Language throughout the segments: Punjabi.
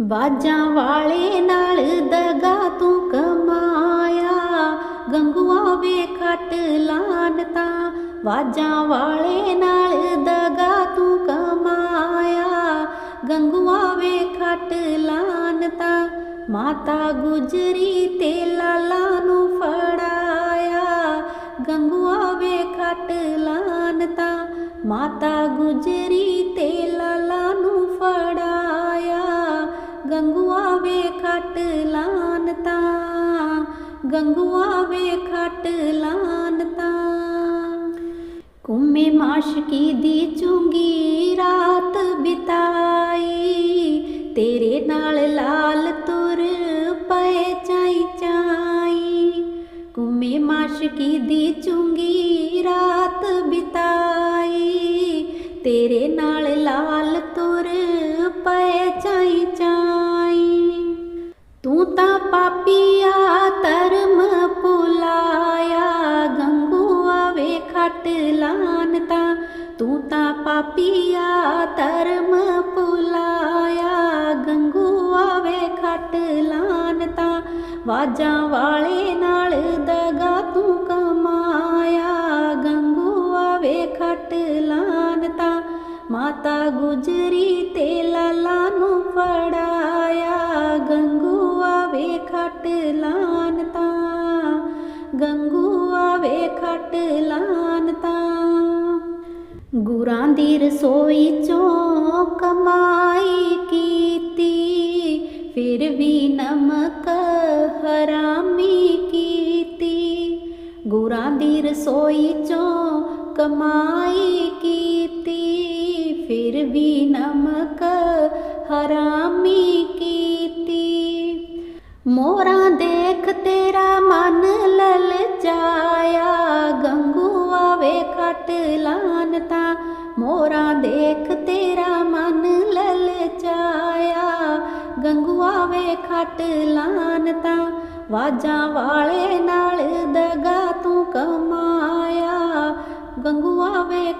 ਬਾਜਾਂ ਵਾਲੇ ਨਾਲ ਦਗਾ ਤੂੰ ਕਮਾਇਆ, ਗੰਗੂਆ ਵੇ ਖੱਟ ਲਾਨਤਾ। ਬਾਜਾਂ ਵਾਲੇ ਨਾਲ ਦਗਾ ਤੂੰ ਕਮਾਇਆ, ਗੰਗੂਆ ਵੇ ਖੱਟ ਲਾਨਤਾ। ਮਾਤਾ ਗੁਜਰੀ ਤੇ ਲਾਲਾ ਨੂੰ ਫੜਾਇਆ, ਗੰਗੂਆ ਵੇ ਖੱਟ ਲਾਨਤਾ। ਮਾਤਾ ਗੁਜਰੀ ਤੇ ਲਾਲਾ ਖੱਟ ਲਾਨਤਾ, ਗੰਗੂਆ ਵੇ ਖੱਟ ਲਾਨਤਾ। ਕੁੰਮੇ ਮਾਸ਼ਕੀ ਦੀ ਚੁੰਗੀ ਰਾਤ ਬਿਤਾਈ, ਤੇਰੇ ਨਾਲ ਲਾਲ ਤੁਰ ਪਏ ਚਾਈ ਚਾਈ। ਕੁੰਮੇ ਮਾਸ਼ਕੀ ਦੀ ਚੁੰਗੀ ਰਾਤ ਬਿਤਾਈ, ਤੇਰੇ ਧਰਮ ਭੁਲਾਇਆ, ਗੰਗੂਆ ਵੇ ਖੱਟ ਲਾਨਤਾ, ਵਾਜਾਂ ਵਾਲੇ ਨਾਲ ਦਗਾ ਤੂੰ ਕਮਾਇਆ। ਗੰਗੂਆ ਵੇ ਖੱਟ ਲਾਨਤਾ, ਮਾਤਾ ਗੁਜਰੀ ਤੇ ਲਾਲਾ ਨੂੰ ਫੜਾਇਆ। ਗੰਗੂਆ ਵੇ ਖੱਟ ਲਾਨਤਾ, ਗੰਗੂਆ ਵੇ ਖੱਟ ਲਾਨਤਾ। ਗੁਰਾਂ ਦੀ ਰਸੋਈ ਚੋਂ ਕਮਾਈ ਕੀਤੀ, ਫਿਰ ਵੀ ਨਮਕ ਹਰਾਮੀ ਕੀਤੀ। ਗੁਰਾਂ ਦੀ ਰਸੋਈ ਚੋਂ ਕਮਾਈ ਕੀਤੀ, ਫਿਰ ਵੀ ਨਮਕ ਹਰਾਮੀ ਕੀਤੀ। ਮੋਰਾਂ ਦੇ ਮੋਰਾਂ ਦੇਖ ਤੇਰਾ ਮਨ ਲਲਚਾਇਆ ਗੰਗੂਆ ਵੇ ਖੱਟ ਲਾਨਤਾ, ਵਾਜਾਂ ਵਾਲੇ ਨਾਲ ਦਗਾ ਤੂੰ ਕਮਾਇਆ। ਗੰਗੂਆ ਵੇ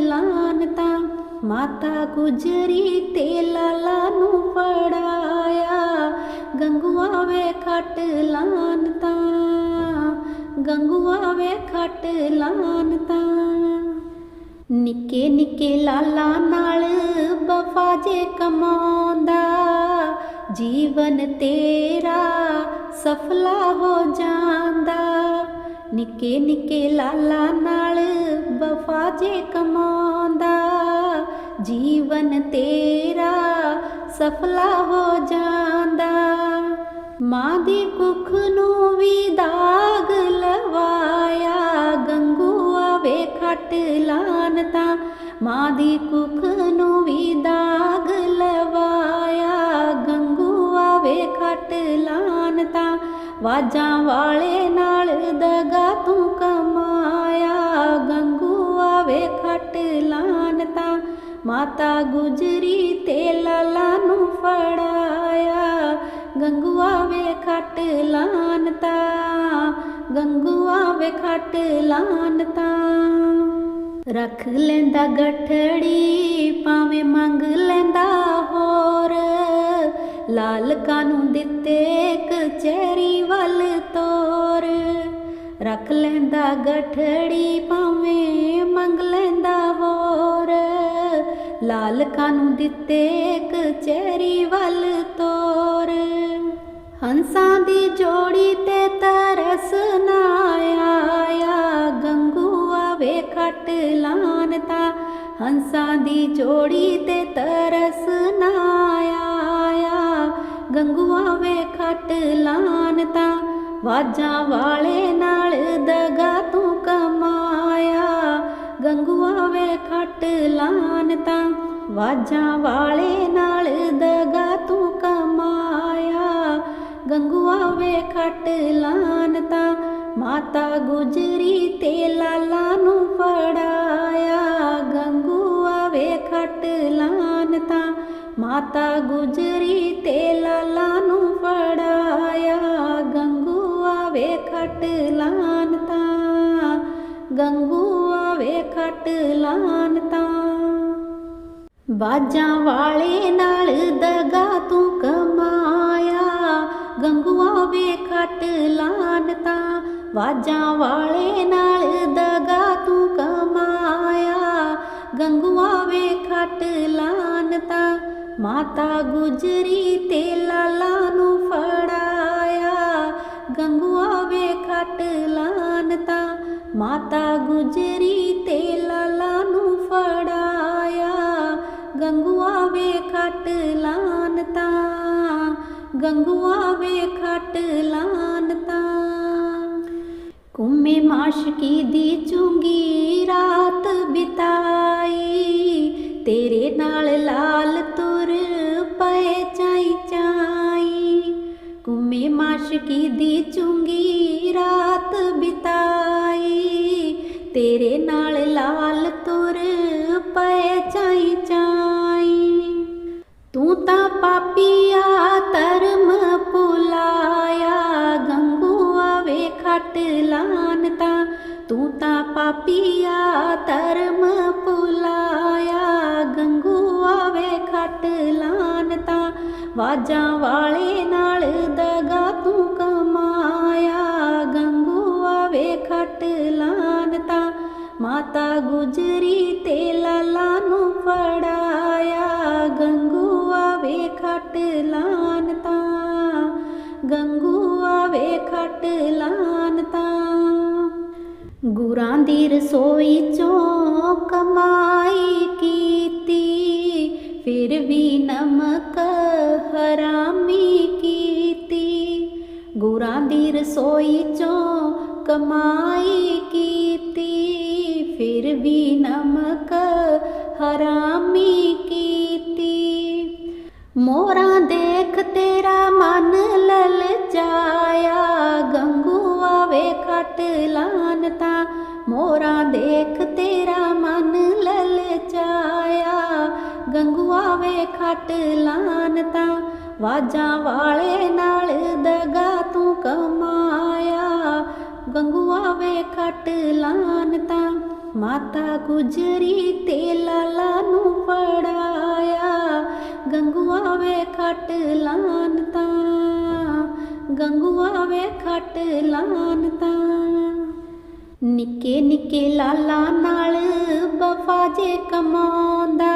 ਲਾਨ ਤਾਂ ਮਾਤਾ ਗੁਜਰੀ ਤੇ ਲਾਲਾ ਨੂੰ ਫੜਾਇਆ। ਗੰਗੂਆ ਵੇ ਖੱਟ ਲਾਨਤਾ, ਗੰਗੂਆ ਵੇ ਖੱਟ ਲਾਨਤਾ। ਨਿੱਕੇ ਨਿੱਕੇ ਲਾਲਾ ਨਾਲ ਵਫਾ ਜੇ ਕਮਾਉਂਦਾ, ਜੀਵਨ ਤੇਰਾ ਸਫਲਾ ਹੋ ਜਾਂਦਾ। ਨਿੱਕੇ ਨਿੱਕੇ ਲਾਲਾ ਨਾਲ ਵਫਾ ਜੇ ਕਮਾਉਂਦਾ, ਜੀਵਨ ਤੇਰਾ ਸਫਲਾ ਹੋ ਜਾਂਦਾ। ਮਾਂ ਦੀ ਕੁੱਖ ਨੂੰ ਵੀ ਦਾਗ ਲਵਾਇਆ, ਗੰਗੂਆ ਵੇ ਖੱਟ ਲਾਨਤਾ ਮਾਂ ਦੀ ਕੁੱਖ ਨੂੰ ਵੀ ਦਾਗ ਲਵਾਇਆ। ਗੰਗੂਆ ਵੇ ਖੱਟ ਲਾਨਤਾ, ਵਾਜਾਂ ਵਾਲੇ ਨਾਲ ਦਗਾ ਤੂੰ ਕਮਾਇਆ। ਗੰਗੂ ਆਵੇ ਖੱਟ ਲਾਨਤਾ, ਮਾਤਾ ਗੁਜਰੀ ਤੇ ਲਾਲਾ ਨੂੰ ਫੜਾਇਆ। ਗੰਗੂਆ ਵੇ ਖੱਟ ਲਾਨਤਾ, ਗੰਗੂਆ ਵੇ ਖੱਟ ਲਾਨਤਾ। ਰੱਖ ਲੈਂਦਾ ਗਠੜੀ, ਭਾਵੇਂ ਮੰਗ ਲੈਂਦਾ ਹੋਰ। ਲਾਲ ਕਾਨੂੰ ਦਿੱਤੇ ਕਚਹਿਰੀ ਵੱਲ ਤੋਰ। ਰੱਖ ਲੈਂਦਾ ਗਠੜੀ, ਭਾਵੇਂ ਮੰਗ ਲੈਂਦਾ ਹੋਰ। ਲਾਲ ਕਾਨੂੰ ਦਿੱਤੇ ਕਚਹਿਰੀ ਵੱਲ ਤੋਰ। ਹੰਸਾਂ ਦੀ ਜੋੜੀ ਤੇ ਤਰਸ ਨਾ ਆਇਆ। ਗੰਗੂਆ ਵੇ ਖੱਟ ਲਾਨਤਾ, ਹੰਸਾਂ ਦੀ ਜੋੜੀ ਤੇ ਤਰਸ ਨਾ ਆਇਆ। ਗੰਗੂਆ ਵੇ ਖੱਟ ਲਾਨਤਾ, ਵਾਜਾਂ ਵਾਲੇ ਨਾਲ ਦਗਾ ਤੂੰ ਕਮਾਇਆ। ਗੰਗੂਆ ਵੇ ਖੱਟ ਲਾਨਤਾ, ਵਾਜਾਂ ਵਾਲੇ ਨਾਲ ਦਗਾ ਤੂੰ ਕਮਾਇਆ। ਗੰਗੂਆ ਵੇ ਖੱਟ ਲਾਨਤਾ ਮਾਤਾ ਗੁਜਰੀ ਤੇ ਲਾਲਾ ਨੂੰ ਫੜਾਇਆ, ਗੰਗੂਆ ਵੇ ਖੱਟ ਲਾਨਤਾ ਮਾਤਾ ਗੁਜਰੀ ਤੇ ਲਾਲਾ ਨੂੰ ਫੜਾਇਆ, ਗੰਗੂਆ ਵੇ ਖੱਟ ਲਾਨਤਾ ਗੰਗੂਆ ਵੇ ਖੱਟ ਲਾਨਤਾ ਬਾਜਾਂ ਵਾਲੇ ਨਾਲ ਵਾਜਾਂ ਵਾਲੇ ਨਾਲ ਦਗਾ ਤੂੰ ਕਮਾਇਆ। ਗੰਗੂਆ ਵੇ ਖੱਟ ਲਾਨ ਮਾਤਾ ਗੁਜਰੀ ਤੇ ਲਾਲਾ ਨੂੰ ਫੜਾਇਆ। ਗੰਗੂਆ ਵੇ ਖੱਟ ਲਾਨ ਮਾਤਾ ਗੁਜਰੀ ਤੇ ਲਾਲਾ ਨੂੰ ਫੜਾਇਆ। ਗੰਗੂਆ ਵੇ ਖੱਟ ਲਾਨ ਗੰਗੂਆ ਵੇ ਖੱਟ ਲਾਨ ਕੁੰਮੇ ਮਾਸ਼ਕੀ ਦੀ ਚੁੰਗੀ ਰਾਤ ਬਿਤਾਈ। ਤੇਰੇ ਨਾਲ ਲਾਲ ਤੁਰ ਪਏ ਚਾਈ ਚਾਈ। ਕੁੰਮੇ ਮਾਸ਼ਕੀ ਦੀ ਚੁੰਗੀ ਰਾਤ ਬਿਤਾਈ। ਤੇਰੇ ਨਾਲ ਲਾਲ ਤੁਰ ਪਏ ਚਾਈ ਚਾਈ। ਤੂੰ ਤਾਂ ਪਾਪੀ ਵਾਜਾਂ ਵਾਲੇ ਨਾਲ ਦਗਾ ਤੂੰ ਕਮਾਇਆ ਗੰਗੂਆ ਵੇ ਖੱਟ ਲਾਨ ਤਾਂ ਮਾਤਾ ਗੁਜਰੀ ਤੇ ਲਾਲਾ ਨੂੰ ਫੜਾਇਆ ਗੰਗੂਆ ਵੇ ਖੱਟ ਲਾਨ ਤਾਂ ਗੰਗੂਆ ਵੇ ਖੱਟ ਲਾਨ ਤਾਂ ਗੁਰਾਂ ਦੀ ਰਸੋਈ ਚੋਂ ਕਮਾ ਕਮਾਈ ਕੀਤੀ, ਫਿਰ ਵੀ ਨਮਕ ਹਰਾਮੀ ਕੀਤੀ। ਮੋਰਾ ਦੇਖ ਤੇਰਾ ਮਨ ਲਲਚਾਇਆ ਗੰਗੂਆ ਵੇ ਖੱਟ ਲਾਨ ਤਾਂ ਮੋਰਾ ਦੇਖ ਤੇਰਾ ਮਨ ਲਲਚਾਇਆ ਗੰਗੂਆ ਵੇ ਖੱਟ ਲਾਨ ਤਾਂ ਵਾਜਾਂ ਵਾਲੇ ਨਾਲ ਦਗਾ ਤੂੰ ਕਮਾ ਗੰਗੂਆ ਵੇ ਖੱਟ ਲਾਨ ਤਾਂ ਮਾਤਾ ਗੁਜਰੀ ਤੇ ਲਾਲਾ ਨੂੰ ਫੜਾਇਆ। ਗੰਗੂਆ ਵੇ ਖੱਟ ਲਾਨ ਤਾਂ, ਗੰਗੂਆ ਵੇ ਖੱਟ ਲਾਨ ਤਾਂ। ਨਿੱਕੇ ਨਿੱਕੇ ਲਾਲਾ ਨਾਲ ਵਫਾ ਜੇ ਕਮਾਉਂਦਾ,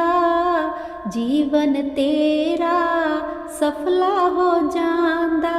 ਜੀਵਨ ਤੇਰਾ ਸਫਲਾ ਹੋ ਜਾਂਦਾ।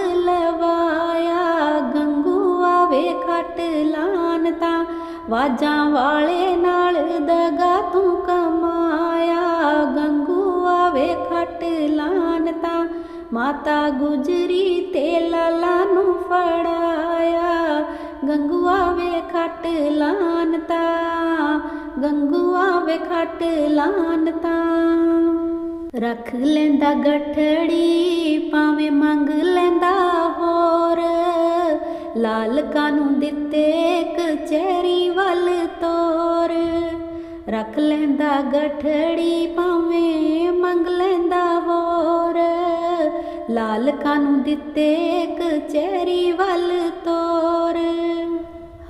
ਵਾਜਾਂ ਵਾਲੇ ਨਾਲ ਦਗਾ ਤੂੰ ਕਮਾਇਆ ਗੰਗੂਆ ਵੇ ਖੱਟ ਲਾਨ ਤਾਂ, ਮਾਤਾ ਗੁਜਰੀ ਤੇ ਲਾਲਾ ਨੂੰ ਫੜਾਇਆ। ਗੰਗੂਆ ਵੇ ਖੱਟ ਲਾਨ ਤਾਂ ਗੰਗੂਆ ਵੇ ਖੱਟ ਲਾਨ ਤਾਂ। ਰੱਖ ਲੈਂਦਾ ਗਠੜੀ, ਭਾਵੇਂ ਮੰਗ ਲੈਂਦਾ ਹੋਰ। ਲਾਲ ਕਾਨੂੰ ਦਿੱਤੇ ਕਚਹਿਰੀ ਵੱਲ ਤੋਰ। ਰੱਖ ਲੈਂਦਾ ਗਠੜੀ, ਭਾਵੇਂ ਮੰਗ ਲੈਂਦਾ ਹੋਰ। ਲਾਲ ਕਾਨੂੰ ਦਿੱਤੇ ਕਚਹਿਰੀ ਵੱਲ ਤੋਰ।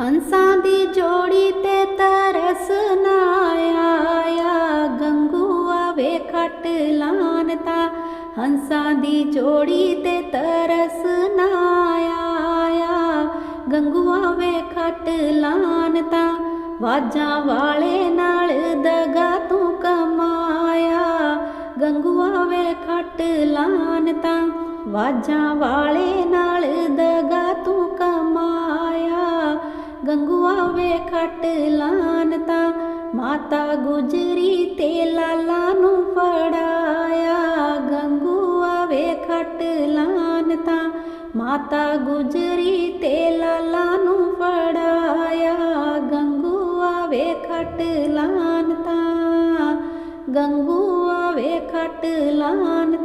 ਹੰਸਾਂ ਦੀ ਜੋੜੀ ਤੇ ਤਰਸ ਨਾ ਆਇਆ। ਗੰਗੂਆ ਵੇ ਖੱਟ ਲਾਨ ਤਾਂ ਹੰਸਾਂ ਦੀ ਜੋੜੀ ਤੇ ਤਰਸ ਨਾ ਗੰਗੂਆ ਵੇ ਖੱਟ ਲਾਨ ਤਾਂ ਵਾਜਾਂ ਵਾਲੇ ਨਾਲ ਦਗਾ ਤੂੰ ਕਮਾਇਆ। ਗੰਗੂਆ ਵੇ ਖੱਟ ਲਾਨ ਤਾਂ ਵਾਜਾਂ ਵਾਲੇ ਨਾਲ ਦਗਾ ਤੂੰ ਕਮਾਇਆ। ਗੰਗੂਆ ਵੇ ਖੱਟ ਲਾਨ ਤਾਂ ਮਾਤਾ ਗੁਜਰੀ ਤੇ ਲਾਲਾ ਨੂੰ ਫੜਾਇਆ। ਗੰਗੂਆ ਵੇ ਖੱਟ ਲਾਨ ਤਾਂ ਮਾਤਾ ਗੁਜਰੀ ਤੇ ਲਾਨ